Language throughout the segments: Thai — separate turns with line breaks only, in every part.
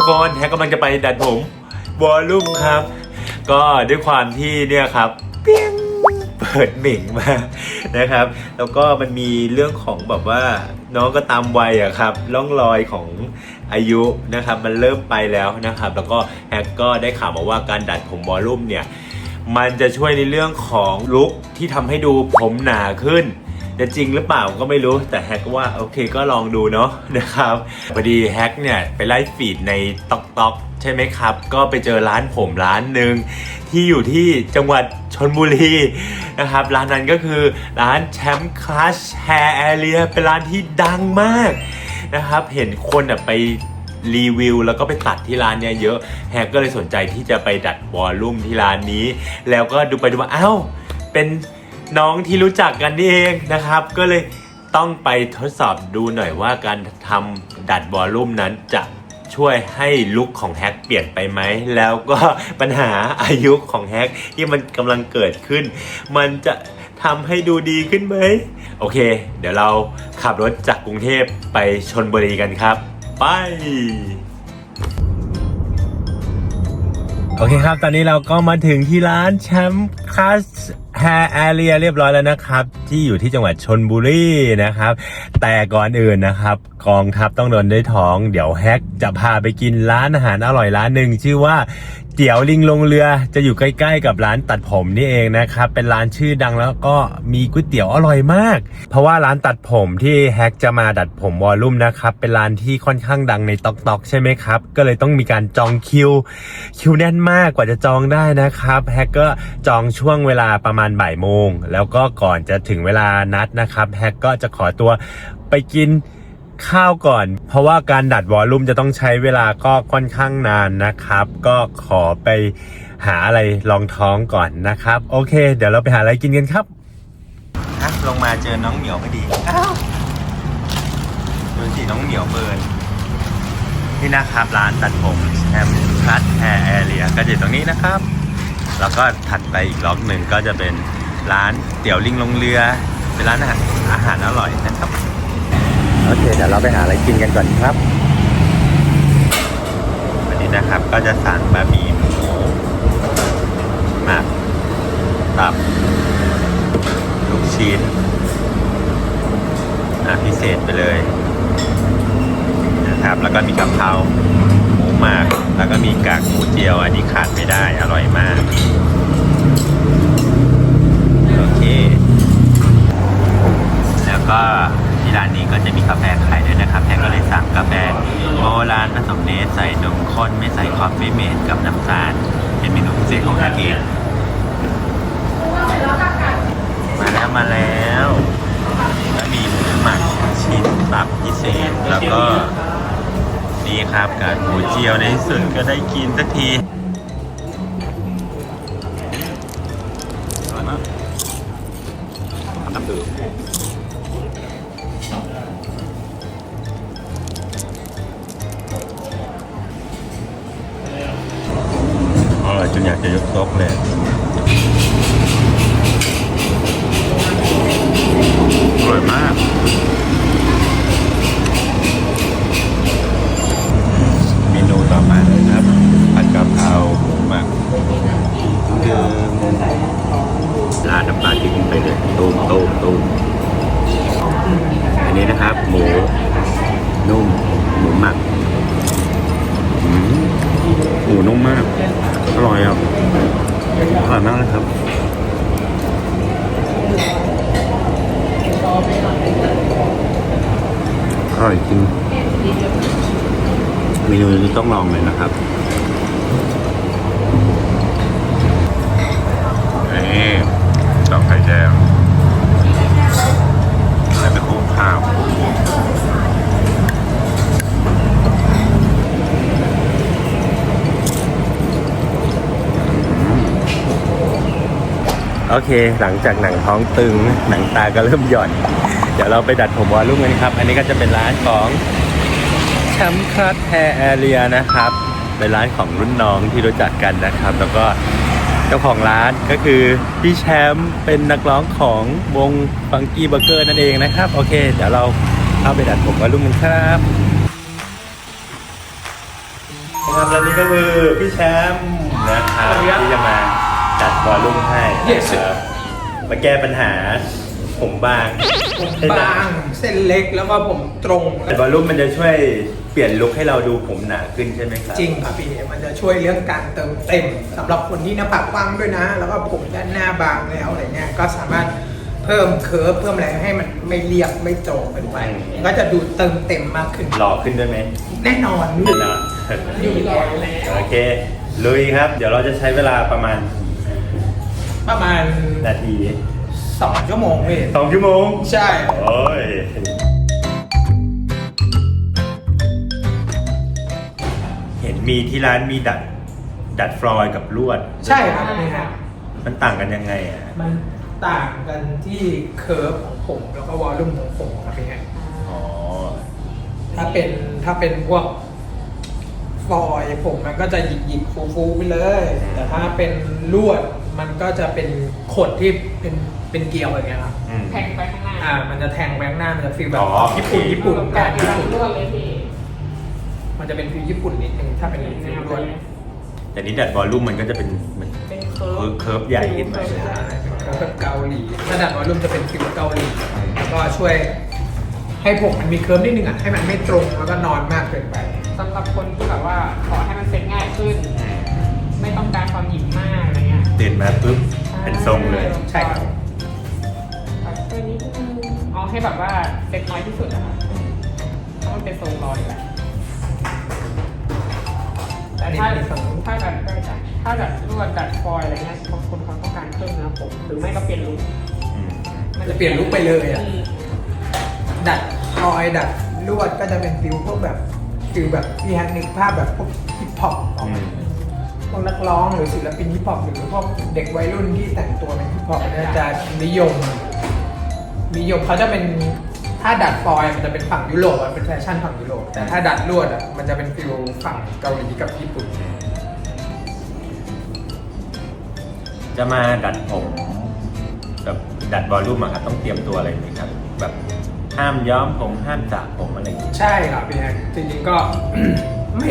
ทุกคนแฮกกำลังจะไปดัดผมวอลลุ่มครับ ก็ด้วยความที่เนี่ยครับเปียงเปิดเหม่งมานะครับ แล้วก็มันมีเรื่องของแบบว่าน้องก็ตามวัยอะครับร่องรอยของอายุนะครับ มันเริ่มไปแล้วนะครับ แล้วก็แฮกก็ได้ข่าวมาว่าการดัดผมวอลลุ่มเนี่ยมันจะช่วยในเรื่องของลุคที่ทำให้ดูผมหนาขึ้น จะจริงหรือเปล่าก็ไม่รู้แต่แฮกว่าโอเคก็ลองดูเนาะนะครับพอดีแฮกเนี่ยไปไล่ฟีดในตอกตอกใช่ไหมครับ ก็ไปเจอร้านผมร้านหนึ่งที่อยู่ที่จังหวัดชนบุรีนะครับ ร้านนั้นก็คือร้านแชมป์คลาสแฮร์แอเรียเป็นร้านที่ดังมากนะครับ เห็นคนไปรีวิวแล้วก็ไปตัดที่ร้านเนี่ยเยอะแฮกก็เลยสนใจที่จะไปดัดวอลลุ่มที่ร้านนี้ แล้วก็ดูไปดูมาอ้าวเป็น น้องที่รู้จักกันนี่เองนะครับ ก็เลยต้องไปทดสอบดูหน่อยว่าการทำดัดวอลลุ่มนั้นจะช่วยให้ลุคของแฮกเปลี่ยนไปไหม แล้วก็ปัญหาอายุของแฮกที่มันกำลังเกิดขึ้น มันจะทำให้ดูดีขึ้นไหม โอเค เดี๋ยวเราขับรถจากกรุงเทพไปชนบุรีกันครับ ไป โอเคครับ ตอนนี้เราก็มาถึงที่ร้านแชมป์คลาสแฮร์แอเรียเรียบร้อยแล้วนะครับ ที่อยู่ที่จังหวัดชนบุรีนะครับ แต่ก่อนอื่นนะครับ กองทัพต้องโดนด้วยท้อง เดี๋ยวแฮกจะพาไปกินร้านอาหารอร่อยร้านหนึ่งชื่อว่า เตี๋ยวลิงลงเรือจะอยู่ใกล้ๆ กับร้านตัดผมนี่เองนะครับ เป็นร้านชื่อดังแล้วก็มีก๋วยเตี๋ยวอร่อยมาก เพราะว่าร้านตัดผมที่แฮกจะมาดัดผมวอลลุ่มนะครับ เป็นร้านที่ค่อนข้างดังในต็อกตอกใช่ไหมครับ ก็เลยต้องมีการจองคิว คิวแน่นมากกว่าจะจองได้นะครับแฮกก็จองช่วงเวลาประมาณบ่ายโมง แล้วก็ก่อนจะถึงเวลานัดนะครับแฮกก็จะขอตัวไปกิน ข้าวก่อน เพราะว่าการดัดวอลลุ่มจะต้องใช้เวลาก็ค่อนข้างนานนะครับ ก็ขอไปหาอะไรรองท้องก่อนนะครับ โอเค เดี๋ยวเราไปหาอะไรกินกันครับอะลงมาเจอน้องเหมียวพอดีอ้าวดูสิน้องเหมียวเบิร์นนี่นะครับร้านตัดผมแชมป์คัทแฮร์แอเรียก็จะอยู่ตรงนี้นะครับ แล้วก็ถัดไปอีกล็อกหนึ่งก็จะเป็นร้านเตี๋ยวลิงลงเรือ เป็นร้านอาหารอาหารอร่อยนะครับ โอเคเดี๋ยวเราไปหาอะไรกินกันก่อนครับ วันนี้นะครับก็จะสั่งบะหมี่หมูหมักตับ ลูกชิ้นอะพิเศษไปเลยนะครับ แล้วก็มีกะเพราหมูหมักแล้วก็มีกากหมูเจียว อันนี้ขาดไม่ได้อร่อยมากโอเค แล้วก็ ที่ร้านนี้ก็จะมีกาแฟขายด้วยนะครับแพงก็เลยสั่งกาแฟโบราณผสมเนสใส่นมข้นไม่ใส่คอฟฟี่เมดกับน้ำตาล เป็นเมนูพิเศษของทางเองมาแล้วมาแล้วก็มีหมูหมักชิ้นตับพิเศษแล้วก็นี่ครับกับหมูเจียวในที่สุดก็ได้กินสักทีอร่อยมากทำดูอ จนอยกจะยกโต๊ะเลยอร่อยมากเมนูต่อมาเลยครับผัดกะเพราหมูหมักคือลาดน้ำปลาที่กินไปเลยตูมตูมตูมอันนี้นะครับ หมูนุ่มหมูหมักหมูนุ่มมาก อร่อยอะอร่อยมากเลยครับอร่อยจริงเมนูนี้ต้องลองเลยนะครับนี่ดอกไข่แดงแล้วไปคลุกข้าว โอเค หลังจากหนังท้องตึง หนังตาก็เริ่มหย่อน เดี๋ยวเราไปดัดผมวอลลุ่มกันครับ อันนี้ก็จะเป็นร้านของแชมป์คัทแฮร์แอเรียนะครับ เป็นร้านของรุ่นน้องที่รู้จักกันนะครับ แล้วก็เจ้าของร้านก็คือพี่แชมป์เป็นนักร้องของวงฟังกี้เบอร์เกอร์นั่นเองนะครับ โอเค เดี๋ยวเราเข้าไปดัดผมวอลลุ่มกันครับครับและนี่ก็คือพี่แชมป์นะครับที่จะมา จัดวอลลุ่มให้นะครับมาแก้ปัญหาผมบาง
ผมบางเส้นเล็กแล้วก็ผมตรง
แต่วอลลุ่มมันจะช่วยเปลี่ยนลุคให้เราดูผมหนาขึ้นใช่ไหมครับ
จริงครับพี่มันจะช่วยเรื่องการเติมเต็มสำหรับคนที่หน้าผากกว้างด้วยนะ แล้วก็ผมด้านหน้าบางแล้วอะไรเงี้ยก็สามารถเพิ่มเคิร์ฟเพิ่มอะไรให้มันไม่เรียบไม่โจงเกินไปมันก็จะดูเติมเต็มมากขึ้น
หล่อขึ้นด้วยไหม
แน่นอน
แน่นอน
อยู่แล้ว
โอเค ลุยครับ เดี๋ยวเราจะใช้เวลาประมาณ
ประมาณ
นาที
สองชั่วโมงพี่
สองชั่วโมง
ใช่
โอ้ยเห็นมีที่ร้านมีดัด ดัดฟลอยด์กับลวด
ใช่ครับนี่ฮะ
มันต่างกันยังไงอะ
มันต่างกันที่เคิร์ฟของผมแล้วก็วอลลุ่มของผมครับพี่ฮะ
อ๋อ
ถ้าเป็นถ้าเป็นพวกฟอยล์ผมมันก็จะหยิกหยิกฟูฟูๆไปเลย แต่ถ้าเป็นลวด มันก็จะเป็นขดที่เป็นเป็นเกลียวอย่างเงี้ยครับ
อืม
แทงไปข้างหน้า
อ่า มันจะแทงแบงค์หน้ามันจะฟีลแบบ
อ๋อ
ญี่ปุ่นญี่ปุ่น
กา
การร
ญี่
ญี่
ปุ่
ปุ่
น
น
ลวดเลยพี่
มันจะเป็นฟีลญี่ปุ่นนิดนึงถ้าเป็นฟีลลวด
แต่นี้ดัดวอลลุ่มมันก็จะเป็นเหมือน
เป็นเคิร์ฟ
เคิร์ฟใหญ่ขึ้นมา
เคิร์ฟใหญ่
แล้วแบบเกาหลีถ้าดัดวอลลุ่มจะเป็นฟีลเกาหลีแล้วก็ช่วย ให้ผมมันมีเคิร์ฟนิดนึงอะให้มันไม่ตรงแล้วก็นอนมากเกินไป
สำหรับคนที่แบบว่าขอให้มันเซ็ตง่ายขึ้น ไม่ต้องการความหยิบมากอะไรเงี้ย
ตื่นมาปุ๊บเป็นทรงเลย
ใช่ครับ
ตัดตัวนี้นิดนึงเอาให้แบบว่าเซ็ตน้อยที่สุดนะคะเพราะมันเป็นทรงรอยแหละแต่ถ้าถ้าดัดได้จ้ะถ้าดัดลวดดัดฟอยล์อะไรเงี้ยบางคนเขาต้องการเพิ่มเนื้อผมหรือไม่ก็เปลี่ยนลุค
อืม
มั
จะเปลี่ยนลุคไปเลยอะ
ม
ดัดรอยดัดลวดก็จะเป็นฟิลพวกแบบฟิลแบบที่ฮันนึกภาพแบบพวกฮิปฮอปออกมา พวกนักร้องหรือศิลปินฮิปฮอปหรือพวกเด็กวัยรุ่นที่แต่งตัวเป็นฮิปฮอปเนี่ยจะนิยม นิยมเขาจะเป็นถ้าดัดฟอยล์มันจะเป็นฝั่งยุโรปอะเป็นแฟชั่นฝั่งยุโรปแต่ถ้าดัดลวดอะมันจะเป็นฟิลฝั่งเกาหลีกับญี่ปุ่น
จะมาดัดผมแบบดัดวอลลุ่มอะครับต้องเตรียมตัวอะไรไหมครับแบบห้ามย้อมผมห้ามสระผมอะไรอย่างเงี้ย
ใช่ครับพี่แอนจริงๆก็ไม่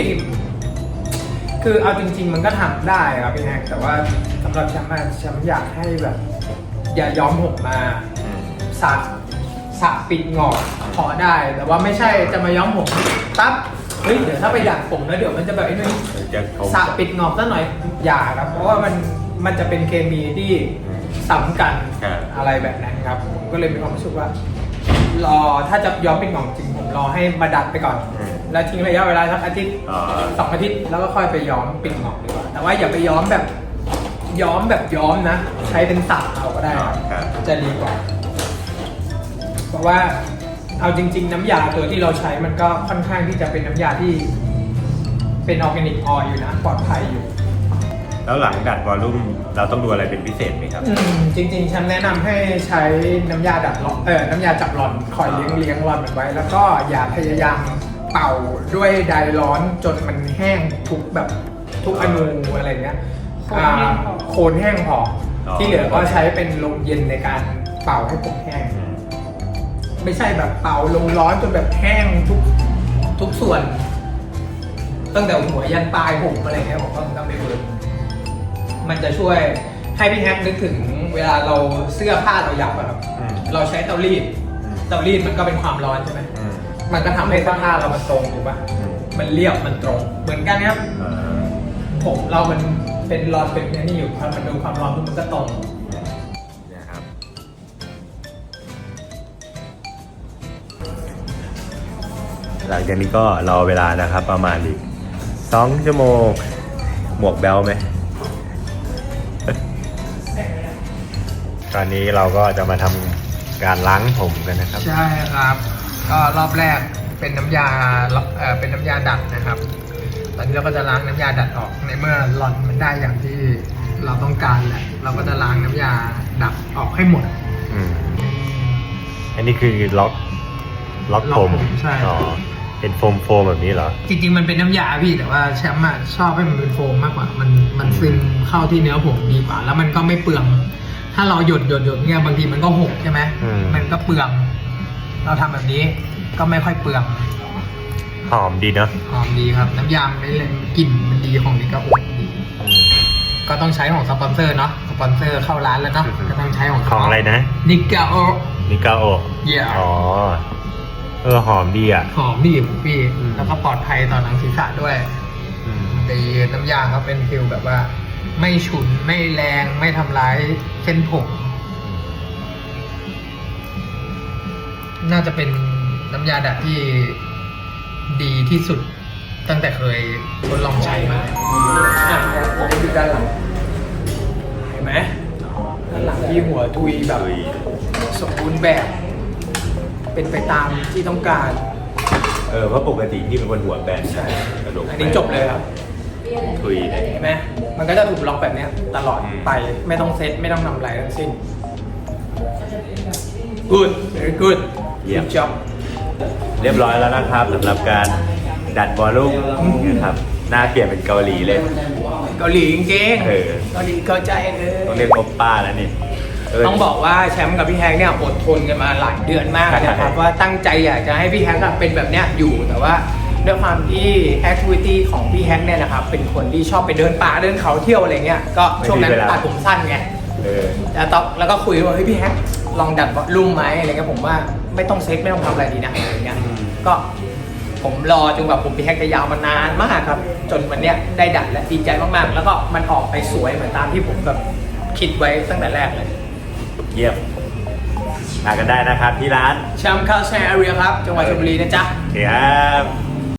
คือเอาจริง ๆ มันก็ทำได้ครับพี่แอนแต่ว่าสำหรับฉันอะฉันอยากให้แบบ อย่าย้อมผมมา
อืม
สระสระปิดงอกพอได้ แต่ว่าไม่ใช่จะมาย้อมผมปั๊บเฮ้ยเดี๋ยวถ้าไปดัดผมแล้วเดี๋ยวมันจะแบบไอ้นี่
จะเขา
สระปิดงอกซะหน่อยอย่าครับ เพราะว่ามันมันจะเป็นเคมีที่
อืม
สำคัญ
ครับ
อะไรแบบนั้นครับ ผมก็เลยมีความรู้สึกว่า รอถ้าจะย้อมปิดงอกจริงผมรอให้มาดัดไปก่อน
อืม
แล้วทิ้งระยะเวลาสักอาทิตย์
อ๋อ
สองอาทิตย์แล้วก็ค่อยไปย้อมปิดงอกดีกว่าแต่ว่าอย่าไปย้อมแบบย้อมแบบย้อมนะ ใช้เป็นสับเอาก็ได้
อ๋อ
ครับ
ครับ
จะดีกว่า เพราะว่าเอาจริง ๆ น้ำยาตัวที่เราใช้มันก็ค่อนข้างที่จะเป็นน้ำยาที่เป็นออร์แกนิกออยอยู่นะปลอดภัยอยู่
แล้วหลังดัดวอลลุ่มเราต้องดูอะไรเป็นพิเศษไหมครับ
อืมจริงๆ ฉันแนะนำให้ใช้น้ำยาดัดหลอนเออน้ำยาจับหลอนคอยเลี้ยงเลี้ยงหลอนมันไว้ แล้วก็อย่าพยายามเป่าด้วยไดร์ร้อนจนมันแห้งทุกแบบทุกอนูอะไรเงี้ยอ่าโคนแห้งพอ
อ๋อ
ที่เหลือก็ใช้เป็นลมเย็นในการเป่าให้ผมแห้ง
อืม
ไม่ใช่แบบเป่าลงร้อนจนแบบแห้งทุกทุกส่วน ตั้งแต่หัวยันปลายผมอะไรเงี้ยผมก็ต้องไปเบิร์น มันจะช่วยให้พี่แฮกนึกถึงเวลาเราเสื้อผ้าเรายับอะครับ
อืม
เราใช้เตารีด
อืม
เตารีดมันก็เป็นความร้อนใช่ไหม
อืม
มันก็ทำให้เสื้อผ้าเรามันตรงถูกปะ
อืม
มันเรียบมันตรง เหมือนกันครับ
อ่า
ผมเรามันเป็นร้อนเป็นอันนี่อยู่พอมันโดนความร้อนปุ๊บมันก็ตรง
นะครับหลังจากนี้ก็รอเวลานะครับ ประมาณอีกสองชั่วโมง หมวกแบลไหม ตอนนี้เราก็จะมาทำการล้างผมกันนะครับ
ใช่ครับ ก็รอบแรกเป็นน้ำยาเอ่อเป็นน้ำยาดัดนะครับ ตอนนี้เราก็จะล้างน้ำยาดัดออก ในเมื่อหลอนมันได้อย่างที่เราต้องการแหละ เราก็จะล้างน้ำยาดัดออกให้หมด
อืม อันนี้คือล็อกล็อก
ล็อก
ผ
ผมมใช่
อ๋อเป็นโฟมโฟมแบบนี้เหรอ
จริงๆ มันเป็นน้ำยาพี่แต่ว่าแชมป์อะชอบให้มันเป็นโฟมมากกว่า มันมันซึมเข้าที่เนื้อผมดีกว่า แล้วมันก็ไม่เปลือง ถ้าเราหยดหยดหยดเนี่ยบางทีมันก็หกใช่ไหม
อืม
มันก็เปลืองเราทำแบบนี้ก็ไม่ค่อยเปลือง
หอมดีเนาะ
หอมดีครับ น้ำยำไม่เลยกลิ่นมันดีของนิกาโอดีก็ต้องใช้ของสปอนเซอร์เนาะสปอนเซอร์เข้าร้านแล้วเนาะก็ต้องใช้ของ
ของอะไรนะ
นิกาโอ
นิกาโอ
เย่
อ๋อ เออหอมดีอะ
หอมดีพี่
อืม
แล้วก็ปลอดภัยต่อหนังศีรษะด้วย
อืม
ดีน้ำยาเขาเป็นฟิลแบบว่า ไม่ฉุน ไม่แรง ไม่ทำร้ายเส้นผม น่าจะเป็นน้ำยาดัดที่ดีที่สุดตั้งแต่เคยทดลองใช้มาอะผมดูด้านหลัง เห็นไหมด้านหลังที่หัวทุยแบบ
ดุย
สมบูรณ์แบบ เป็นไปตามที่ต้องการ
เออเพราะปกติพี่เป็นคนหัวแบน
ใช่
กระดูก
อันนี้จบเลยครับ
ทุยเลย
เห็นไหมมันก็จะถูกล็อกแบบเนี้ยตลอด
อืม
ไป ไม่ต้องเซ็ตไม่ต้องทำอะไรทั้งสิ้น good very good
เยี่ยม
good job
เรียบร้อยแล้วนะครับสำหรับการดัดวอลลุ่มนะครับหน้าเปลี่ยนเป็นเกาหลีเลย
เกาหลีจริง
เออ
เกาหลีเข้าใจเลย
ต้องเรียกโอปป้าแล้วนี่เต้
องบอกว่าแชมป์กับพี่แฮกเนี่ยอดทนกันมาหลายเดือนมากนะครับ ว่าตั้งใจอยากจะให้พี่แฮกอะเป็นแบบเนี้ยอยู่แต่ว่า ด้วยความที่แอคทิวิตี้ของพี่แฮกเนี่ยนะครับ เป็นคนที่ชอบไปเดินป่าเดินเขาเที่ยวอะไรเงี้ย ก็ช่วงนั้น
ไม่มีเวลา
ตัดผมสั้นไง
เออ
แล้วต้องแล้วก็คุยว่าเฮ้ยพี่แฮกลองดัดลุ่มไหมอะไรเงี้ยผมว่าไม่ต้องเซ็ตไม่ต้องทำอะไรดีนะอะไรเงี้ย
อืม
ก็ผมรอจนแบบผมพี่แฮกจะยาวมานานมากครับ จนวันเนี้ยได้ดัดและดีใจมากๆ แล้วก็มันออกไปสวยเหมือนตามที่ผมแบบคิดไว้ตั้งแต่แรกเลย
เยี่ยมมากันได้นะครับที่ร้าน
แชมป์คาแชร์อารีครับ จังหวัดชลบุรีนะจ๊ะ
โอเคครับ